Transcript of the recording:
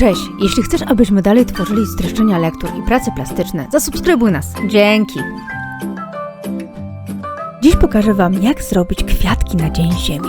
Cześć, jeśli chcesz, abyśmy dalej tworzyli streszczenia lektur i prace plastyczne, zasubskrybuj nas. Dzięki. Dziś pokażę Wam, jak zrobić kwiatki na Dzień Ziemi.